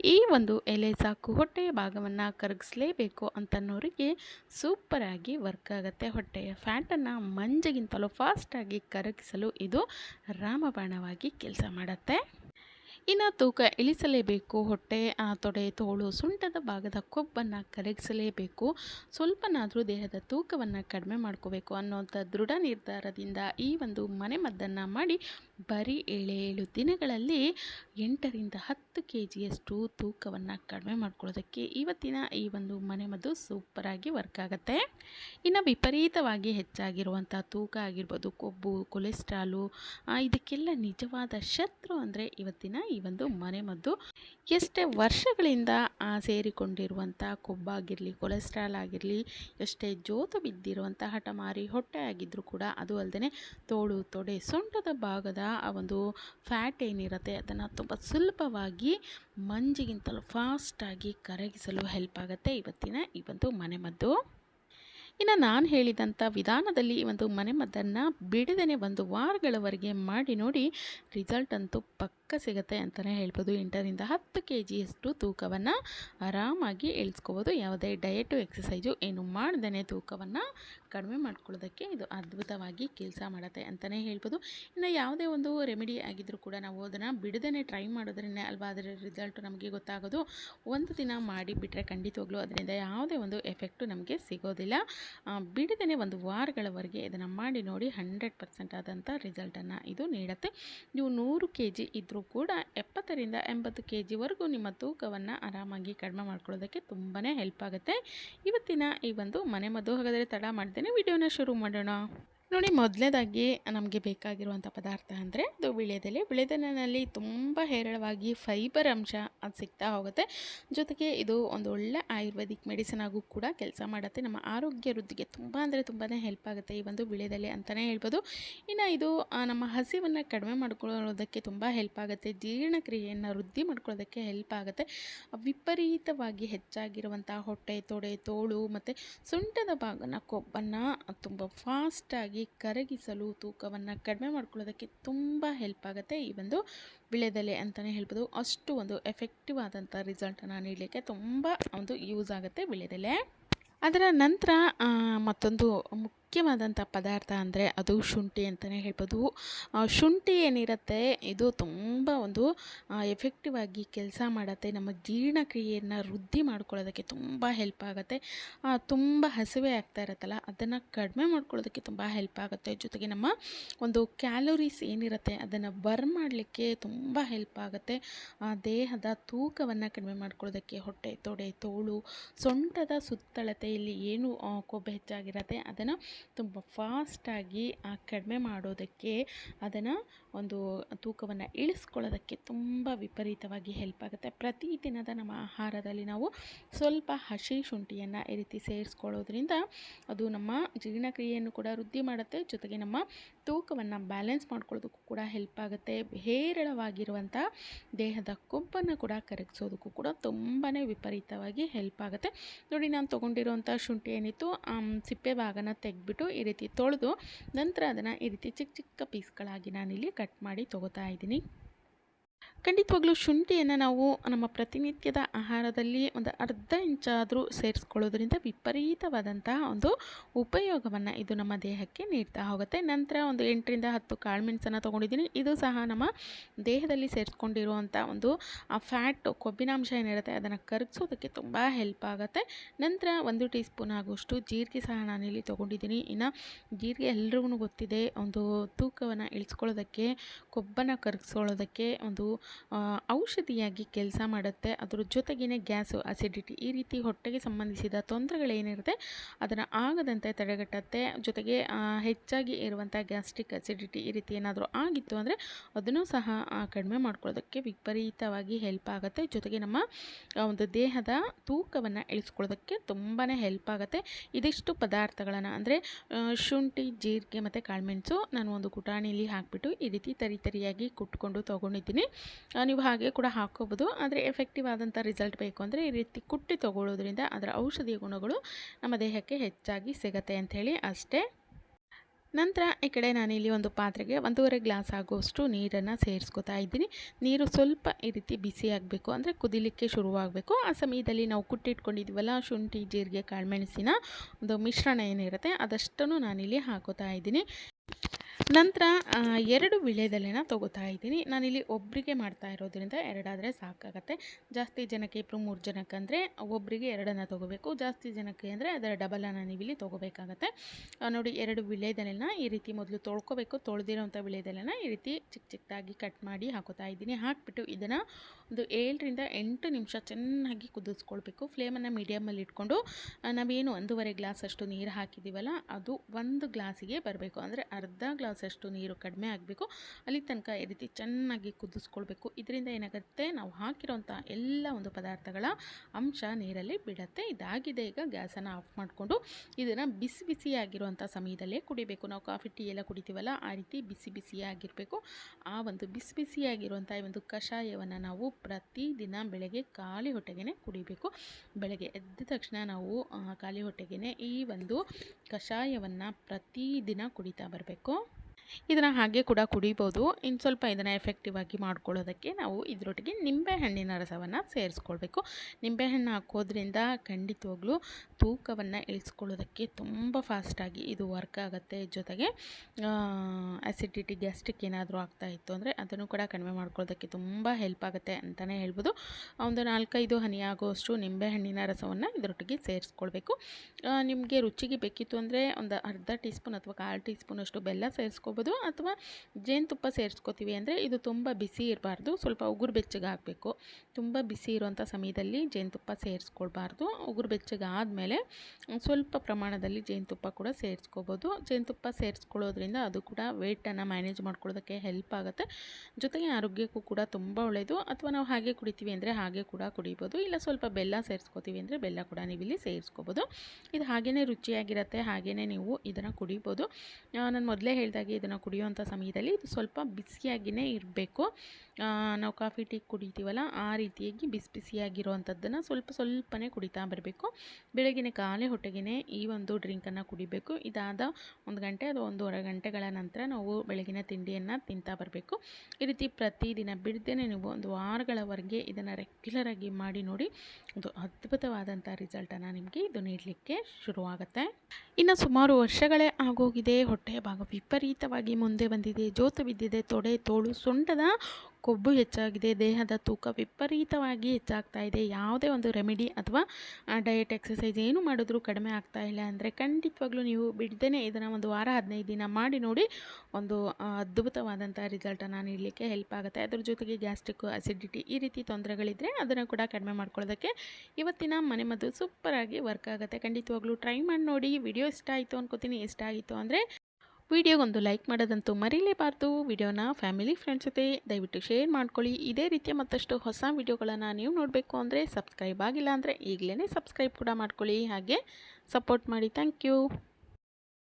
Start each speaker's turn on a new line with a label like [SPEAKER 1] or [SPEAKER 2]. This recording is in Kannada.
[SPEAKER 1] ಈ ಒಂದು ಎಲೆ ಸಾಕು ಹೊಟ್ಟೆಯ ಭಾಗವನ್ನು ಕರಗಿಸ್ಲೇಬೇಕು ಅಂತನ್ನೋರಿಗೆ ಸೂಪರಾಗಿ ವರ್ಕ್ ಆಗುತ್ತೆ ಹೊಟ್ಟೆಯ ಫ್ಯಾಟನ್ನು ಮಂಜಿಗಿಂತಲೂ ಫಾಸ್ಟಾಗಿ ಕರಗಿಸಲು ಇದು ರಾಮಬಾಣವಾಗಿ ಕೆಲಸ ಮಾಡುತ್ತೆ. ಇನ್ನು ತೂಕ ಇಳಿಸಲೇಬೇಕು, ಹೊಟ್ಟೆ ತೊಡೆ, ತೋಳು, ಸುಂಟದ ಭಾಗದ ಕೊಬ್ಬನ್ನು ಕರಗಿಸಲೇಬೇಕು. ಸ್ವಲ್ಪನಾದರೂ ದೇಹದ ತೂಕವನ್ನು ಕಡಿಮೆ ಮಾಡ್ಕೋಬೇಕು ಅನ್ನೋಂಥ ದೃಢ ನಿರ್ಧಾರದಿಂದ ಈ ಒಂದು ಮನೆಮದ್ದನ್ನು ಮಾಡಿ ಬರೀ ಏಳೇಳು ದಿನಗಳಲ್ಲಿ ಎಂಟರಿಂದ ಹತ್ತು ಕೆ ಜಿಯಷ್ಟು ತೂಕವನ್ನು ಕಡಿಮೆ ಮಾಡ್ಕೊಳ್ಳೋದಕ್ಕೆ ಇವತ್ತಿನ ಈ ಒಂದು ಮನೆಮದ್ದು ಸೂಪರಾಗಿ ವರ್ಕ್ ಆಗುತ್ತೆ. ಇನ್ನು ವಿಪರೀತವಾಗಿ ಹೆಚ್ಚಾಗಿರುವಂಥ ತೂಕ ಆಗಿರ್ಬೋದು, ಕೊಬ್ಬು ಕೊಲೆಸ್ಟ್ರಾಲು ಇದಕ್ಕೆಲ್ಲ ನಿಜವಾದ ಶತ್ರು ಅಂದರೆ ಇವತ್ತಿನ ಈ ಒಂದು ಮನೆಮದ್ದು ಎಷ್ಟೇ ವರ್ಷಗಳಿಂದ ಸೇರಿಕೊಂಡಿರುವಂಥ ಕೊಬ್ಬಾಗಿರಲಿ ಕೊಲೆಸ್ಟ್ರಾಲ್ ಆಗಿರಲಿ ಎಷ್ಟೇ ಜೋತು ಬಿದ್ದಿರುವಂಥ ಹಠಮಾರಿ ಹೊಟ್ಟೆ ಆಗಿದ್ದರೂ ಕೂಡ ಅದು ಅಲ್ಲದೆ ತೋಳು, ತೊಡೆ, ಸೊಂಟದ ಭಾಗದ ಆ ಒಂದು ಫ್ಯಾಟ್ ಏನಿರುತ್ತೆ, ಅದನ್ನು ತುಂಬ ಸುಲಭವಾಗಿ ಮಂಜಿಗಿಂತಲೂ ಫಾಸ್ಟಾಗಿ ಕರಗಿಸಲು ಹೆಲ್ಪ್ ಆಗುತ್ತೆ ಇವತ್ತಿನ ಈ ಒಂದು ಮನೆಮದ್ದು. ಇನ್ನು ನಾನು ಹೇಳಿದಂಥ ವಿಧಾನದಲ್ಲಿ ಈ ಒಂದು ಮನೆಮದ್ದನ್ನು ಬಿಡದೇ ಒಂದು ವಾರಗಳವರೆಗೆ ಮಾಡಿ ನೋಡಿ ರಿಸಲ್ಟ್ ಅಂತೂ ಪಕ್ಕ ಸಿಗುತ್ತೆ ಅಂತಲೇ ಹೇಳ್ಬೋದು. ಎಂಟರಿಂದ ಹತ್ತು ಕೆ ಜಿಯಷ್ಟು ತೂಕವನ್ನು ಆರಾಮಾಗಿ ಇಳಿಸ್ಕೋಬೋದು ಯಾವುದೇ ಡಯಟು ಎಕ್ಸಸೈಜು ಏನು ಮಾಡ್ದೇ ತೂಕವನ್ನು ಕಡಿಮೆ ಮಾಡ್ಕೊಳ್ಳೋದಕ್ಕೆ ಇದು ಅದ್ಭುತವಾಗಿ ಕೆಲಸ ಮಾಡುತ್ತೆ ಅಂತಲೇ ಹೇಳ್ಬೋದು. ಇನ್ನು ಯಾವುದೇ ಒಂದು ರೆಮಿಡಿ ಆಗಿದ್ದರೂ ಕೂಡ ನಾವು ಅದನ್ನು ಬಿಡದೇ ಟ್ರೈ ಮಾಡೋದ್ರಿಂದ ಅಲ್ವಾ ಅದರ ರಿಸಲ್ಟ್ ನಮಗೆ ಗೊತ್ತಾಗೋದು. ಒಂದು ದಿನ ಮಾಡಿಬಿಟ್ರೆ ಖಂಡಿತವಾಗ್ಲೂ ಅದರಿಂದ ಯಾವುದೇ ಒಂದು ಎಫೆಕ್ಟು ನಮಗೆ ಸಿಗೋದಿಲ್ಲ. ಬಿಡದೇ ಒಂದು ವಾರಗಳವರೆಗೆ ಇದನ್ನು ಮಾಡಿ ನೋಡಿ ಹಂಡ್ರೆಡ್ ಪರ್ಸೆಂಟ್ ಆದಂಥ ರಿಸಲ್ಟನ್ನು ಇದು ನೀಡುತ್ತೆ. ನೀವು ನೂರು ಕೆ ಜಿ ಇದ್ದರೂ ಕೂಡ ಎಪ್ಪತ್ತರಿಂದ ಎಂಬತ್ತು ಕೆ ಜಿವರೆಗೂ ನಿಮ್ಮ ತೂಕವನ್ನು ಆರಾಮಾಗಿ ಕಡಿಮೆ ಮಾಡ್ಕೊಳ್ಳೋದಕ್ಕೆ ತುಂಬಾ ಹೆಲ್ಪ್ ಆಗುತ್ತೆ. ಇವತ್ತಿನ ಈ ಒಂದು ಮನೆಮದ್ದು ಹಾಗಾದರೆ ತಡ ಮಾಡ್ತೇನೆ. ವಿಡಿಯೋನ ಶುರು ಮಾಡೋಣ. ನೋಡಿ ಮೊದಲನೇದಾಗಿ ನಮಗೆ ಬೇಕಾಗಿರುವಂಥ ಪದಾರ್ಥ ಅಂದರೆ ಅದು ವಿಳೆದೆಲೆ ವಿಳೆದೆಲೆಯಲ್ಲಿ ತುಂಬ ಹೇರಳವಾಗಿ ಫೈಬರ್ ಅಂಶ ಅದು ಸಿಗ್ತಾ ಹೋಗುತ್ತೆ. ಜೊತೆಗೆ ಇದು ಒಂದು ಒಳ್ಳೆ ಆಯುರ್ವೇದಿಕ್ ಮೆಡಿಸಿನ್ ಆಗೂ ಕೂಡ ಕೆಲಸ ಮಾಡುತ್ತೆ. ನಮ್ಮ ಆರೋಗ್ಯ ವೃದ್ಧಿಗೆ ತುಂಬ ಅಂದರೆ ತುಂಬಾ ಹೆಲ್ಪ್ ಆಗುತ್ತೆ ಈ ಒಂದು ವಿಳೆದೆಲೆ ಅಂತಲೇ ಹೇಳ್ಬೋದು. ಇನ್ನು ಇದು ನಮ್ಮ ಹಸಿವನ್ನು ಕಡಿಮೆ ಮಾಡ್ಕೊಳ್ಳೋದಕ್ಕೆ ತುಂಬ ಹೆಲ್ಪ್ ಆಗುತ್ತೆ. ಜೀರ್ಣಕ್ರಿಯೆಯನ್ನು ವೃದ್ಧಿ ಮಾಡ್ಕೊಳ್ಳೋದಕ್ಕೆ ಹೆಲ್ಪ್ ಆಗುತ್ತೆ. ವಿಪರೀತವಾಗಿ ಹೆಚ್ಚಾಗಿರುವಂಥ ಹೊಟ್ಟೆ, ತೊಡೆ, ತೋಳು ಮತ್ತು ಸೊಂಟದ ಭಾಗನ ಕೊಬ್ಬನ್ನು ತುಂಬ ಫಾಸ್ಟಾಗಿ ಕರಗಿಸಲು ತೂಕವನ್ನು ಕಡಿಮೆ ಮಾಡ್ಕೊಳ್ಳೋದಕ್ಕೆ ತುಂಬ ಹೆಲ್ಪ್ ಆಗುತ್ತೆ ಈ ಒಂದು ವಿಳೆದೆಲೆ ಅಂತಲೇ ಹೇಳ್ಬೋದು. ಅಷ್ಟು ಒಂದು ಎಫೆಕ್ಟಿವ್ ಆದಂಥ ರಿಸಲ್ಟನ್ನು ನೀಡಲಿಕ್ಕೆ ತುಂಬ ಒಂದು ಯೂಸ್ ಆಗುತ್ತೆ ವಿಳೆದೆಲೆ. ಅದರ ನಂತರ ಮತ್ತೊಂದು ಮತ್ತೊಂದು ಮುಖ್ಯವಾದಂಥ ಪದಾರ್ಥ ಅಂದರೆ ಅದು ಶುಂಠಿ ಅಂತಲೇ ಹೇಳ್ಬೋದು. ಶುಂಠಿ ಏನಿರುತ್ತೆ, ಇದು ತುಂಬ ಒಂದು ಎಫೆಕ್ಟಿವ್ ಆಗಿ ಕೆಲಸ ಮಾಡುತ್ತೆ, ನಮ್ಮ ಜೀರ್ಣಕ್ರಿಯೆಯನ್ನು ವೃದ್ಧಿ ಮಾಡ್ಕೊಳ್ಳೋದಕ್ಕೆ ತುಂಬ ಹೆಲ್ಪ್ ಆಗುತ್ತೆ. ತುಂಬ ಹಸಿವೆ ಆಗ್ತಾ ಇರುತ್ತಲ್ಲ, ಅದನ್ನು ಕಡಿಮೆ ಮಾಡ್ಕೊಳ್ಳೋದಕ್ಕೆ ತುಂಬ ಹೆಲ್ಪ್ ಆಗುತ್ತೆ. ಜೊತೆಗೆ ನಮ್ಮ ಒಂದು ಕ್ಯಾಲೋರೀಸ್ ಏನಿರುತ್ತೆ, ಅದನ್ನು ಬರ್ನ್ ಮಾಡಲಿಕ್ಕೆ ತುಂಬ ಹೆಲ್ಪ್ ಆಗುತ್ತೆ. ದೇಹದ ತೂಕವನ್ನು ಕಡಿಮೆ ಮಾಡ್ಕೊಳ್ಳೋದಕ್ಕೆ ಹೊಟ್ಟೆ, ತೊಡೆ, ತೋಳು, ಸೊಂಟದ ಸುತ್ತಳತೆಯಲ್ಲಿ ಏನು ಕೊಬ್ಬು ಹೆಚ್ಚಾಗಿರುತ್ತೆ, ಅದನ್ನು ತುಂಬ ಫಾಸ್ಟಾಗಿ ಕಡಿಮೆ ಮಾಡೋದಕ್ಕೆ ಅದನ್ನು ಒಂದು ತೂಕವನ್ನು ಇಳಿಸ್ಕೊಳ್ಳೋದಕ್ಕೆ ತುಂಬ ವಿಪರೀತವಾಗಿ ಹೆಲ್ಪ್ ಆಗುತ್ತೆ. ಪ್ರತಿದಿನದ ನಮ್ಮ ಆಹಾರದಲ್ಲಿ ನಾವು ಸ್ವಲ್ಪ ಹಸಿ ಶುಂಠಿಯನ್ನು ಈ ರೀತಿ ಸೇರಿಸ್ಕೊಳ್ಳೋದ್ರಿಂದ ಅದು ನಮ್ಮ ಜೀರ್ಣಕ್ರಿಯೆಯನ್ನು ಕೂಡ ವೃದ್ಧಿ ಮಾಡುತ್ತೆ. ಜೊತೆಗೆ ನಮ್ಮ ತೂಕವನ್ನು ಬ್ಯಾಲೆನ್ಸ್ ಮಾಡ್ಕೊಳ್ಳೋದಕ್ಕೂ ಕೂಡ ಹೆಲ್ಪ್ ಆಗುತ್ತೆ. ಹೇರಳವಾಗಿರುವಂಥ ದೇಹದ ಕೊಬ್ಬನ್ನು ಕೂಡ ಕರಗಿಸೋದಕ್ಕೂ ಕೂಡ ತುಂಬಾ ವಿಪರೀತವಾಗಿ ಹೆಲ್ಪ್ ಆಗುತ್ತೆ. ನೋಡಿ, ನಾನು ತೊಗೊಂಡಿರುವಂಥ ಶುಂಠಿ ಏನಿತ್ತು? ಸಿಪ್ಪೆ ಭಾಗನ ತೆಗೆದ್ಬಿಟ್ಟು ಈ ರೀತಿ ತೊಳೆದು ನಂತರ ಅದನ್ನು ಈ ರೀತಿ ಚಿಕ್ಕ ಚಿಕ್ಕ ಪೀಸ್ಗಳಾಗಿ ನಾನಿಲ್ಲಿ ಕಟ್ ಮಾಡಿ ತೊಗೋತಾ ಇದ್ದೀನಿ. ಖಂಡಿತವಾಗ್ಲೂ ಶುಂಠಿಯನ್ನು ನಾವು ನಮ್ಮ ಪ್ರತಿನಿತ್ಯದ ಆಹಾರದಲ್ಲಿ ಒಂದು ಅರ್ಧ ಇಂಚಾದರೂ ಸೇರಿಸ್ಕೊಳ್ಳೋದ್ರಿಂದ ವಿಪರೀತವಾದಂತಹ ಒಂದು ಉಪಯೋಗವನ್ನು ಇದು ನಮ್ಮ ದೇಹಕ್ಕೆ ನೀಡ್ತಾ ಹೋಗುತ್ತೆ. ನಂತರ ಒಂದು ಎಂಟರಿಂದ ಹತ್ತು ಕಾಳುಮೆಣಸನ್ನು ತೊಗೊಂಡಿದ್ದೀನಿ. ಇದು ಸಹ ನಮ್ಮ ದೇಹದಲ್ಲಿ ಸೇರಿಸ್ಕೊಂಡಿರುವಂಥ ಒಂದು, ಆ ಫ್ಯಾಟ್ ಕೊಬ್ಬಿನಾಂಶ ಏನಿರುತ್ತೆ ಅದನ್ನು ಕರಗಿಸೋದಕ್ಕೆ ತುಂಬ ಹೆಲ್ಪ್ ಆಗುತ್ತೆ. ನಂತರ ಒಂದು ಟೀ ಸ್ಪೂನ್ ಆಗುವಷ್ಟು ಜೀರಿಗೆ ಸಹ ನಾನಿಲ್ಲಿ ತೊಗೊಂಡಿದ್ದೀನಿ. ಇನ್ನು ಜೀರಿಗೆ ಎಲ್ರಿಗೂ ಗೊತ್ತಿದೆ, ಒಂದು ತೂಕವನ್ನು ಇಳಿಸ್ಕೊಳ್ಳೋದಕ್ಕೆ, ಕೊಬ್ಬನ್ನು ಕರಗಿಸ್ಕೊಳ್ಳೋದಕ್ಕೆ ಒಂದು ಔಷಧಿಯಾಗಿ ಕೆಲಸ ಮಾಡುತ್ತೆ. ಅದರ ಜೊತೆಗೇ ಗ್ಯಾಸು ಅಸಿಡಿಟಿ ಈ ರೀತಿ ಹೊಟ್ಟೆಗೆ ಸಂಬಂಧಿಸಿದ ತೊಂದರೆಗಳೇನಿರುತ್ತೆ ಅದನ್ನು ಆಗದಂತೆ ತಡೆಗಟ್ಟುತ್ತೆ. ಜೊತೆಗೆ ಹೆಚ್ಚಾಗಿ ಇರುವಂಥ ಗ್ಯಾಸ್ಟ್ರಿಕ್ ಅಸಿಡಿಟಿ ಈ ರೀತಿ ಏನಾದರೂ ಆಗಿತ್ತು ಅಂದರೆ ಅದನ್ನು ಸಹ ಕಡಿಮೆ ಮಾಡ್ಕೊಳ್ಳೋದಕ್ಕೆ ವಿಪರೀತವಾಗಿ ಹೆಲ್ಪ್ ಆಗುತ್ತೆ. ಜೊತೆಗೆ ನಮ್ಮ ಒಂದು ದೇಹದ ತೂಕವನ್ನು ಇಳಿಸ್ಕೊಳ್ಳೋದಕ್ಕೆ ತುಂಬಾ ಹೆಲ್ಪ್ ಆಗುತ್ತೆ. ಇದಿಷ್ಟು ಪದಾರ್ಥಗಳನ್ನು ಅಂದರೆ ಶುಂಠಿ, ಜೀರಿಗೆ ಮತ್ತು ಕಾಳುಮೆಣಸು ನಾನು ಒಂದು ಕುಟಾಣಿಲಿ ಹಾಕಿಬಿಟ್ಟು ಈ ರೀತಿ ತರಿ ತರಿಯಾಗಿ ಕುಟ್ಕೊಂಡು ತೊಗೊಂಡಿದ್ದೀನಿ. ನೀವು ಹಾಗೆ ಕೂಡ ಹಾಕ್ಕೋಬೋದು ಆದರೆ ಎಫೆಕ್ಟಿವ್ ಆದಂಥ ರಿಸಲ್ಟ್ ಬೇಕು ಅಂದರೆ ಈ ರೀತಿ ಕುಟ್ಟಿ ತೊಗೊಳ್ಳೋದ್ರಿಂದ ಅದರ ಔಷಧೀಯ ಗುಣಗಳು ನಮ್ಮ ದೇಹಕ್ಕೆ ಹೆಚ್ಚಾಗಿ ಸಿಗತ್ತೆ ಅಂಥೇಳಿ ಅಷ್ಟೇ. ನಂತರ ಈ ಕಡೆ ನಾನಿಲ್ಲಿ ಒಂದು ಪಾತ್ರೆಗೆ ಒಂದೂವರೆ ಗ್ಲಾಸ್ ಆಗುವಷ್ಟು ನೀರನ್ನು ಸೇರಿಸ್ಕೊತಾ ಇದ್ದೀನಿ. ನೀರು ಸ್ವಲ್ಪ ಈ ರೀತಿ ಬಿಸಿ ಆಗಬೇಕು ಅಂದರೆ ಕುದಿಲಿಕ್ಕೆ ಶುರುವಾಗಬೇಕು. ಆ ಸಮಯದಲ್ಲಿ ನಾವು ಕುಟ್ಟಿಟ್ಕೊಂಡಿದ್ವಲ್ಲ ಶುಂಠಿ, ಜೀರಿಗೆ ಕಾಳುಮೆಣಸಿನ ಒಂದು ಮಿಶ್ರಣ ಏನಿರುತ್ತೆ ಅದಷ್ಟನ್ನು ನಾನಿಲ್ಲಿ ಹಾಕೋತಾ ಇದ್ದೀನಿ. ನಂತರ ಎರಡು ವಿಳ್ಯದೆಲೆನ ತೊಗೋತಾ ಇದ್ದೀನಿ. ನಾನಿಲ್ಲಿ ಒಬ್ಬರಿಗೆ ಮಾಡ್ತಾ ಇರೋದ್ರಿಂದ ಎರಡಾದರೆ ಸಾಕಾಗತ್ತೆ. ಜಾಸ್ತಿ ಜನಕ್ಕೆ ಇಬ್ಬರು ಮೂರು ಜನಕ್ಕೆ ಅಂದರೆ ಒಬ್ಬರಿಗೆ ಎರಡನ್ನು ತೊಗೋಬೇಕು. ಜಾಸ್ತಿ ಜನಕ್ಕೆ ಅಂದರೆ ಅದರ ಡಬಲನ್ನು ನೀವಿಲ್ಲಿ ತೊಗೋಬೇಕಾಗತ್ತೆ. ನೋಡಿ ಎರಡು ವಿಳ್ಯದೆಲೆನ ಈ ರೀತಿ ಮೊದಲು ತೊಳ್ಕೊಬೇಕು. ತೊಳೆದಿರೋಂಥ ವಿಳ್ಯದೆಲೆನ ಈ ರೀತಿ ಚಿಕ್ಕ ಚಿಕ್ಕದಾಗಿ ಕಟ್ ಮಾಡಿ ಹಾಕೋತಾ ಇದ್ದೀನಿ. ಹಾಕಿಬಿಟ್ಟು ಇದನ್ನು ಒಂದು ಏಳರಿಂದ ಎಂಟು ನಿಮಿಷ ಚೆನ್ನಾಗಿ ಕುದಿಸ್ಕೊಳ್ಬೇಕು. ಫ್ಲೇಮನ್ನು ಮೀಡಿಯಮಲ್ಲಿ ಇಟ್ಕೊಂಡು ನಾವೇನು ಒಂದೂವರೆ ಗ್ಲಾಸ್ ಅಷ್ಟು ನೀರು ಹಾಕಿದ್ದೀವಲ್ಲ, ಅದು ಒಂದು ಗ್ಲಾಸಿಗೆ ಬರಬೇಕು. ಅಂದರೆ ಅರ್ಧ ಗ್ಲಾಸಷ್ಟು ನೀರು ಕಡಿಮೆ ಆಗಬೇಕು. ಅಲ್ಲಿ ತನಕ ಈ ರೀತಿ ಚೆನ್ನಾಗಿ ಕುದಿಸ್ಕೊಳ್ಬೇಕು. ಇದರಿಂದ ಏನಾಗುತ್ತೆ? ನಾವು ಹಾಕಿರೋಂಥ ಎಲ್ಲ ಒಂದು ಪದಾರ್ಥಗಳ ಅಂಶ ನೀರಲ್ಲಿ ಬಿಡುತ್ತೆ. ಇದಾಗಿದೆ. ಈಗ ಗ್ಯಾಸನ್ನು ಆಫ್ ಮಾಡಿಕೊಂಡು ಇದನ್ನು ಬಿಸಿ ಬಿಸಿಯಾಗಿರುವಂಥ ಸಮಯದಲ್ಲೇ ಕುಡಿಬೇಕು. ನಾವು ಕಾಫಿ, ಟೀ ಎಲ್ಲ ಕುಡಿತೀವಲ್ಲ, ಆ ರೀತಿ ಬಿಸಿ ಬಿಸಿಯಾಗಿರಬೇಕು. ಆ ಒಂದು ಬಿಸಿ ಬಿಸಿಯಾಗಿರುವಂಥ ಈ ಒಂದು ಕಷಾಯವನ್ನು ನಾವು ಪ್ರತಿದಿನ ಬೆಳಗ್ಗೆ ಖಾಲಿ ಹೊಟ್ಟೆಗೆ ಕುಡಿಬೇಕು. ಬೆಳಗ್ಗೆ ಎದ್ದ ತಕ್ಷಣ ನಾವು ಖಾಲಿ ಹೊಟ್ಟೆಗೆ ಈ ಒಂದು ಕಷಾಯವನ್ನು ಪ್ರತಿದಿನ ಕುಡಿತಾ ಬರಬೇಕು. ಇದನ್ನು ಹಾಗೆ ಕೂಡ ಕುಡಿಬೋದು. ಇನ್ನು ಸ್ವಲ್ಪ ಇದನ್ನು ಎಫೆಕ್ಟಿವ್ ಆಗಿ ಮಾಡ್ಕೊಳ್ಳೋದಕ್ಕೆ ನಾವು ಇದರೊಟ್ಟಿಗೆ ನಿಂಬೆಹಣ್ಣಿನ ರಸವನ್ನು ಸೇರಿಸ್ಕೊಳ್ಬೇಕು. ನಿಂಬೆಹಣ್ಣು ಹಾಕೋದ್ರಿಂದ ಖಂಡಿತವಾಗ್ಲೂ ತೂಕವನ್ನು ಇಳಿಸ್ಕೊಳ್ಳೋದಕ್ಕೆ ತುಂಬ ಫಾಸ್ಟಾಗಿ ಇದು ವರ್ಕ್ ಆಗುತ್ತೆ. ಜೊತೆಗೆ ಆ್ಯಸಿಡಿಟಿ ಗ್ಯಾಸ್ಟ್ರಿಕ್ ಏನಾದರೂ ಆಗ್ತಾ ಇತ್ತು ಅಂದರೆ ಅದನ್ನು ಕೂಡ ಕಡಿಮೆ ಮಾಡ್ಕೊಳ್ಳೋದಕ್ಕೆ ತುಂಬ ಹೆಲ್ಪ್ ಆಗುತ್ತೆ ಅಂತಲೇ ಹೇಳ್ಬೋದು. ಒಂದು ನಾಲ್ಕೈದು ಹನಿ ಆಗುವಷ್ಟು ನಿಂಬೆಹಣ್ಣಿನ ರಸವನ್ನು ಇದರೊಟ್ಟಿಗೆ ಸೇರಿಸ್ಕೊಳ್ಬೇಕು. ನಿಮಗೆ ರುಚಿಗೆ ಬೇಕಿತ್ತು ಅಂದರೆ ಒಂದು ಅರ್ಧ ಟೀ ಸ್ಪೂನ್ ಅಥವಾ ಕಾಲು ಟೀ ಸ್ಪೂನಷ್ಟು ಬೆಲ್ಲ ಸೇರಿಸ್ಕೋಬೋದು ಅಥವಾ ಜೇನುತುಪ್ಪ ಸೇರಿಸ್ಕೋತೀವಿ ಅಂದರೆ ಇದು ತುಂಬ ಬಿಸಿ ಇರಬಾರ್ದು, ಸ್ವಲ್ಪ ಉಗುರು ಬೆಚ್ಚಗೆ ಆಗಬೇಕು ತುಂಬ ಬಿಸಿ ಇರುವಂಥ ಸಮಯದಲ್ಲಿ ಜೇನುತುಪ್ಪ ಸೇರಿಸ್ಕೊಳ್ಬಾರ್ದು. ಉಗುರು ಬೆಚ್ಚಗೆ ಆದಮೇಲೆ ಸ್ವಲ್ಪ ಪ್ರಮಾಣದಲ್ಲಿ ಜೇನುತುಪ್ಪ ಕೂಡ ಸೇರಿಸ್ಕೋಬೋದು. ಜೇನುತುಪ್ಪ ಸೇರಿಸ್ಕೊಳ್ಳೋದ್ರಿಂದ ಅದು ಕೂಡ ವೆಯ್ಟನ್ನು ಮ್ಯಾನೇಜ್ ಮಾಡ್ಕೊಳ್ಳೋದಕ್ಕೆ ಹೆಲ್ಪ್ ಆಗುತ್ತೆ. ಜೊತೆಗೆ ಆರೋಗ್ಯಕ್ಕೂ ಕೂಡ ತುಂಬ ಒಳ್ಳೆಯದು ಅಥವಾ ನಾವು ಹಾಗೆ ಕುಡಿತೀವಿ ಅಂದರೆ ಹಾಗೆ ಕೂಡ ಕುಡಿಬೋದು. ಇಲ್ಲ ಸ್ವಲ್ಪ ಬೆಲ್ಲ ಸೇರಿಸ್ಕೋತೀವಿ ಅಂದರೆ ಬೆಲ್ಲ ಕೂಡ ನೀವಿಲ್ಲಿ ಸೇರಿಸ್ಕೋಬೋದು. ಇದು ಹಾಗೇ ರುಚಿಯಾಗಿರುತ್ತೆ ಹಾಗೇ ನೀವು ಇದನ್ನು ಕುಡಿಬೋದು. ನಾನು ಮೊದಲೇ ಹೇಳಿದಾಗೆ ಇದನ್ನು ಕುಡಿಯುವಂಥ ಸಮಯದಲ್ಲಿ ಇದು ಸ್ವಲ್ಪ ಬಿಸಿಯಾಗಿಯೇ ಇರಬೇಕು. ನಾವು ಕಾಫಿ, ಟೀ ಕುಡಿತೀವಲ್ಲ, ಆ ರೀತಿಯಾಗಿ ಬಿಸಿ ಬಿಸಿಯಾಗಿರುವಂಥದ್ದನ್ನು ಸ್ವಲ್ಪ ಸ್ವಲ್ಪನೇ ಕುಡಿತಾ ಬರಬೇಕು. ಬೆಳಗಿನ ಕಾಲೇ ಹೊಟ್ಟೆಗೆ ಈ ಒಂದು ಡ್ರಿಂಕನ್ನು ಕುಡಿಬೇಕು. ಇದಾದ ಒಂದು ಗಂಟೆ ಅಥವಾ ಒಂದೂವರೆ ಗಂಟೆಗಳ ನಂತರ ನಾವು ಬೆಳಗಿನ ತಿಂಡಿಯನ್ನು ತಿಂತಾ ಬರಬೇಕು. ಈ ರೀತಿ ಪ್ರತಿದಿನ ಬಿಡ್ದೇ ನೀವು ಒಂದು ವಾರಗಳವರೆಗೆ ಇದನ್ನು ರೆಗ್ಯುಲರಾಗಿ ಮಾಡಿ ನೋಡಿ ಒಂದು ಅದ್ಭುತವಾದಂಥ ರಿಸಲ್ಟನ್ನು ನಿಮಗೆ ಇದು ನೀಡಲಿಕ್ಕೆ ಶುರುವಾಗುತ್ತೆ. ಇನ್ನು ಸುಮಾರು ವರ್ಷಗಳೇ ಆಗೋಗಿದೆ. ಹೊಟ್ಟೆಯ ಭಾಗ ವಿಪರೀತವಾಗಿ ಮುಂದೆ ಬಂದಿದೆ. ಜೋತು ಬಿದ್ದಿದೆ. ತೊಡೆ, ತೋಳು, ಸೊಂಟದ ಕೊಬ್ಬು ಹೆಚ್ಚಾಗಿದೆ. ದೇಹದ ತೂಕ ವಿಪರೀತವಾಗಿ ಹೆಚ್ಚಾಗ್ತಾ ಇದೆ. ಯಾವುದೇ ಒಂದು ರೆಮಿಡಿ ಅಥವಾ ಡಯಟ್ ಎಕ್ಸಸೈಸ್ ಏನು ಮಾಡಿದ್ರೂ ಕಡಿಮೆ ಆಗ್ತಾ ಇಲ್ಲ ಅಂದರೆ ಖಂಡಿತವಾಗ್ಲೂ ನೀವು ಬಿಡ್ದೇ ಇದನ್ನು ಒಂದು ವಾರ, ಹದಿನೈದು ದಿನ ಮಾಡಿ ನೋಡಿ ಒಂದು ಅದ್ಭುತವಾದಂಥ ರಿಸಲ್ಟನ್ನು ನೀಡಲಿಕ್ಕೆ ಹೆಲ್ಪ್ ಆಗುತ್ತೆ. ಅದ್ರ ಜೊತೆಗೆ ಗ್ಯಾಸ್ಟ್ರಿಕ್ ಅಸಿಡಿಟಿ ಈ ರೀತಿ ತೊಂದರೆಗಳಿದ್ದರೆ ಅದನ್ನು ಕೂಡ ಕಡಿಮೆ ಮಾಡ್ಕೊಳ್ಳೋದಕ್ಕೆ ಇವತ್ತಿನ ಮನೆಮದ್ದು ಸೂಪರಾಗಿ ವರ್ಕ್ ಆಗುತ್ತೆ. ಖಂಡಿತವಾಗ್ಲೂ ಟ್ರೈ ಮಾಡಿ ನೋಡಿ. ವಿಡಿಯೋ ಇಷ್ಟ ಆಯಿತು ಅನ್ಕೋತೀನಿ. ಇಷ್ಟ ಆಗಿತ್ತು ಅಂದರೆ ವಿಡಿಯೋಗೊಂದು ಲೈಕ್ ಮಾಡೋದಂತೂ ಮರೀಲೇಬಾರ್ದು. ವಿಡಿಯೋನ ಫ್ಯಾಮಿಲಿ ಫ್ರೆಂಡ್ಸ್ ಜೊತೆ ದಯವಿಟ್ಟು ಶೇರ್ ಮಾಡ್ಕೊಳ್ಳಿ. ಇದೇ ರೀತಿಯ ಮತ್ತಷ್ಟು ಹೊಸ ವಿಡಿಯೋಗಳನ್ನು ನೀವು ನೋಡಬೇಕು ಅಂದರೆ ಸಬ್ಸ್ಕ್ರೈಬ್ ಆಗಿಲ್ಲ ಅಂದರೆ ಈಗಲೇ ಸಬ್ಸ್ಕ್ರೈಬ್ ಕೂಡ ಮಾಡ್ಕೊಳ್ಳಿ. ಹಾಗೆ ಸಪೋರ್ಟ್ ಮಾಡಿ. Thank you.